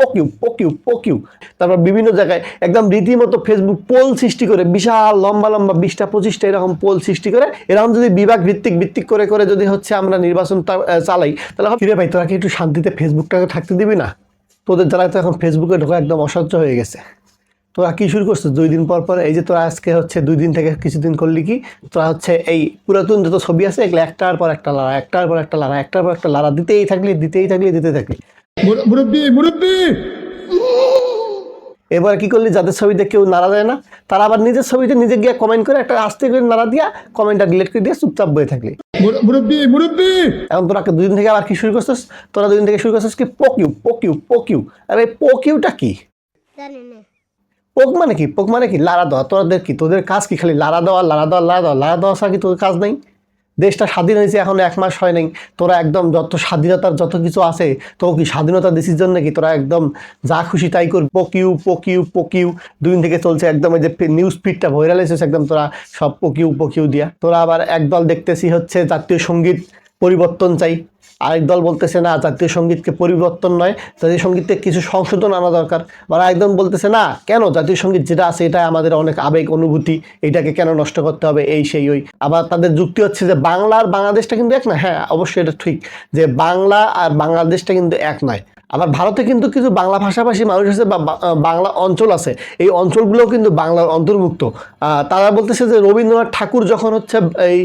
পকিউ পকিউ পকিউ। তারপর বিভিন্ন জায়গায় একদম রীতিমতো ফেসবুক পোল সৃষ্টি করে, বিশাল লম্বা লম্বা বিশটা, পঁচিশটা এরকম পোল সৃষ্টি করে। এরকম যদি বিভাগ ভিত্তিক ভিত্তিক করে করে যদি হচ্ছে আমরা নির্বাচনটা চালাই, তাহলে ফিরে পাই তোরা কি একটু শান্তিতে ফেসবুকটাকে থাকতে দিবি না? তোদের দ্বারা তো এখন ফেসবুকে ঢোকা একদম অসহ্য হয়ে গেছে। তোরা কি শুরু করছিস দুই দিন পর পর? এই যে তোরা আজকে হচ্ছে দুই দিন থেকে কিছুদিন করলি কি? তোরা হচ্ছে এই পুরাতন যত ছবি আছে, এগুলো একটার পর একটা লারা একটার পর একটা লারা একটার পর একটা লারা দিতেই থাকলি দিতেই থাকলি দিতে থাকলি। মুরব্বি মুরব্বি! এবার কি করলি? যাদের ছবিতে কেউ নাড়া দেয় না তারা আবার নিজের ছবিতে নিজে গিয়ে কমেন্ট করে একটা আস্তে করে নাড়া দিয়া কমেন্টটা ডিলিট করে দিয়ে চুপচাপ বয়ে থাকলি। মুরব্বি মুরব্বি! এখন তোরা দুদিন থেকে আবার কি শুরু করছিস? তোরা দুদিন থেকে শুরু করছিস কি পকিউ পকিউ পকিউ। আরে পকিউটা কি? জানি পোক মানে কি? পোক মানে কি? লাড়া দেওয়া। তোদের কি? তোদের কাজ কি? খালি লাড়া দেওয়া লাড়া দেওয়া লাড়া দেওয়া লাড়া দেওয়া ছাড়া কি তোদের কাজ নেই? দেশটা স্বাধীন হয়েছে, এখন এক মাস হয় নাই। তোরা একদম যত স্বাধীনতার যত কিছু আছে তো কি স্বাধীনতা দেশির জন্য কি তোরা একদম যা খুশি তাই কর। পকিউ পকিউ পকিউ। দুদিন থেকে চলছে একদম এই যে নিউজ ফিডটা ভাইরাল হয়েছে, একদম তোরা সব পকিউ পকিউ দিয়া। তোরা আবার একদল দেখতেছি হচ্ছে জাতীয় সংগীত পরিবর্তন চাই। আরেক দল বলতেছে, না, জাতীয় সঙ্গীতকে পরিবর্তন নয়, জাতীয় সঙ্গীতে কিছু সংশোধন আনা দরকার। বা একদম বলতেছে, না, কেন? জাতীয় সংগীত যেটা আছে এটা আমাদের অনেক আবেগ, অনুভূতি, এটাকে কেন নষ্ট করতে হবে? এই, সেই, ওই। আবার তাদের যুক্তি হচ্ছে যে বাংলা আর বাংলাদেশটা কিন্তু এক না হ্যাঁ অবশ্যই এটা ঠিক যে, বাংলা আর বাংলাদেশটা কিন্তু এক নয়। আবার ভারতে কিন্তু কিছু বাংলা ভাষাভাষী মানুষ আছে বা বাংলা অঞ্চল আছে। এই অঞ্চলগুলোও কিন্তু বাংলার অন্তর্ভুক্ত। তারা বলতেছে যে রবীন্দ্রনাথ ঠাকুর যখন হচ্ছে এই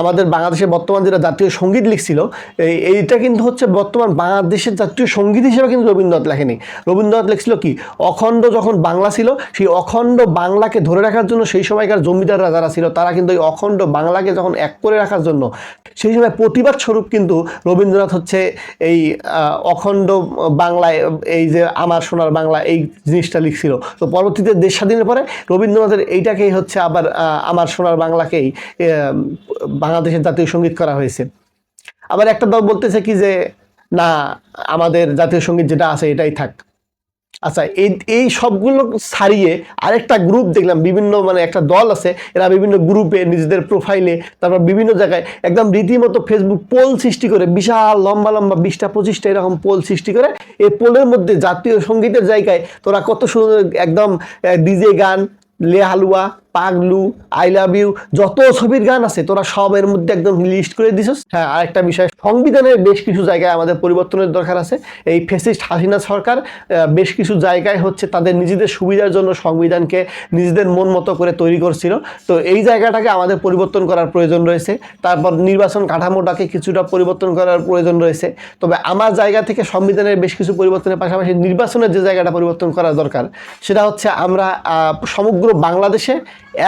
আমাদের বাংলাদেশের বর্তমান যেটা জাতীয় সংগীত লিখছিল, এই, এইটা কিন্তু হচ্ছে বর্তমান বাংলাদেশের জাতীয় সংগীত হিসেবে কিন্তু রবীন্দ্রনাথ লেখেনি। রবীন্দ্রনাথ লিখছিল কি? অখণ্ড যখন বাংলা ছিল, সেই অখণ্ড বাংলাকে ধরে রাখার জন্য সেই সময়কার জমিদাররা যারা ছিল, তারা কিন্তু এই অখণ্ড বাংলাকে যখন এক করে রাখার জন্য, সেই সময় প্রতিবাদ স্বরূপ কিন্তু রবীন্দ্রনাথ হচ্ছে এই অখণ্ড বাংলায়, এই যে আমার সোনার বাংলা, এই জিনিসটা লিখছিল। তো পরবর্তীতে দেশ স্বাধীনের পরে রবীন্দ্রনাথের এইটাকেই হচ্ছে আবার আমার সোনার বাংলাকেই বাংলাদেশের জাতীয় সংগীত করা হয়েছে। আবার একটা দল বলতেছে কি যে, না, আমাদের জাতীয় সংগীত যেটা আছে এটাই থাক। আচ্ছা এই এই সবগুলো ছাড়িয়ে আরেকটা গ্রুপ দেখলাম, বিভিন্ন মানে একটা দল আছে, এরা বিভিন্ন গ্রুপে নিজেদের প্রোফাইলে তারপর বিভিন্ন জায়গায় একদম রীতিমতো ফেসবুক পোল সৃষ্টি করে, বিশাল লম্বা লম্বা বিশটা, পঁচিশটা এরকম পোল সৃষ্টি করে। এই পোলের মধ্যে জাতীয় সঙ্গীতের জায়গায় তোরা কত সুন্দর একদম ডিজে গান, Le Halua Paglu I love you যত ছবির গান আছে, তোরা সব এর মধ্যে একদম লিস্ট করে দিছিস। হ্যাঁ আরেকটা বিষয়, সংবিধানের বেশ কিছু জায়গায় আমাদের পরিবর্তনের দরকার আছে। এই ফেসিস্ট হাসিনা সরকার বেশ কিছু জায়গায় হচ্ছে তাদের নিজেদের সুবিধার জন্য সংবিধানকে নিজেদের মন মতো করে তৈরি করছিল। তো এই জায়গাটাকে আমাদের পরিবর্তন করার প্রয়োজন রয়েছে। তারপর নির্বাচন কাঠামোটাকে কিছুটা পরিবর্তন করার প্রয়োজন রয়েছে। তবে আমার জায়গা থেকে সংবিধানের বেশ কিছু পরিবর্তনের পাশাপাশি নির্বাচনের যে জায়গাটা পরিবর্তন করা দরকার, সেটা হচ্ছে আমরা সমগ্র বাংলাদেশে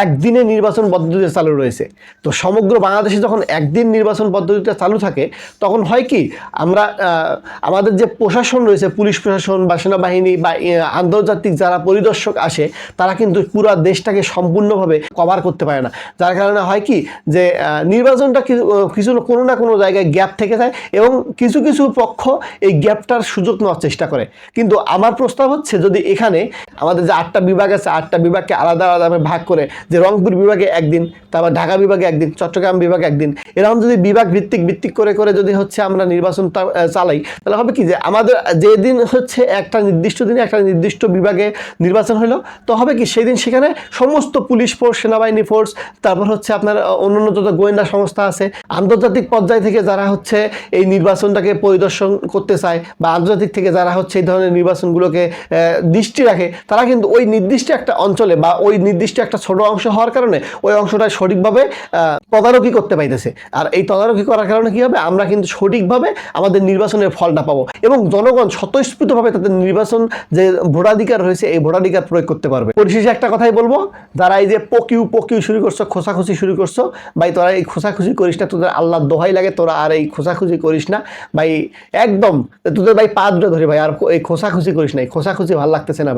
একদিনে নির্বাচন পদ্ধতিতে চালু রয়েছে। তো সমগ্র বাংলাদেশে যখন একদিন নির্বাচন পদ্ধতিটা চালু থাকে, তখন হয় কি, আমরা আমাদের যে প্রশাসন রয়েছে, পুলিশ প্রশাসন বা সেনাবাহিনী বা আন্তর্জাতিক যারা পরিদর্শক আসে, তারা কিন্তু পুরো দেশটাকে সম্পূর্ণভাবে কভার করতে পারে না। যার কারণে হয় কি, যে নির্বাচনটা কিছু কোনো না কোনো জায়গায় গ্যাপ থেকে যায় এবং কিছু কিছু পক্ষ এই গ্যাপটার সুযোগ নেওয়ার চেষ্টা করে। কিন্তু আমার প্রস্তাব হচ্ছে, যদি এখানে আমাদের যে আটটা বিভাগ আছে, আটটা বিভাগকে আলাদা আলাদাভাবে ভাগ করে যে রংপুর বিভাগে একদিন, তারপর ঢাকা বিভাগে একদিন, চট্টগ্রাম বিভাগে একদিন। এরকম যদি বিভাগ ভিত্তিক ভিত্তিক করে করে যদি হচ্ছে আমরা নির্বাচন চালাই, তাহলে হবে কি যে আমাদের যেদিন হচ্ছে একটা নির্দিষ্ট দিনে একটা নির্দিষ্ট বিভাগে নির্বাচন হলো, তো হবে কি সেই দিন সেখানে সমস্ত পুলিশ ফোর্স সেনাবাহিনী ফোর্স তারপর হচ্ছে আপনার অন্যান্য যত গোয়েন্দা সংস্থা আছে, আন্তর্জাতিক পর্যায় থেকে যারা হচ্ছে এই নির্বাচনটাকে পরিদর্শন করতে চায় বা আন্তর্জাতিক থেকে যারা হচ্ছে এই ধরনের নির্বাচনগুলোকে দৃষ্টি রাখে, তারা কিন্তু ওই নির্দিষ্ট একটা অঞ্চলে বা ওই নির্দিষ্ট একটা ছোট অংশ হওয়ার কারণে ওই অংশটা সঠিকভাবে তদারকি করতে পাইতেছে। আর এই তদারকি করার কারণে কি হবে? আমরা কিন্তু সঠিকভাবে আমাদের নির্বাচনের ফলটা পাবো এবং জনগণ স্বতঃস্ফূর্তভাবে তাদের নির্বাচন যে ভোটাধিকার রয়েছে, এই ভোটাধিকার প্রয়োগ করতে পারবে। পরিশেষে একটা কথাই বলব, যারা এই যে পকিউ পকিউ শুরু করছ খোসাখুচি শুরু করছ, ভাই তোরা এই খোসাখুচি করিস না, তোদের আল্লাহ দোহাই লাগে, তোরা আর এই খোসাখুচি করিস না। ভাই, একদম, তোদের ভাই পা ধরে, ভাই, আর এই খোসাখুচি করিস না, এই খোসাখুচি ভালো লাগতেছে না, ভাই।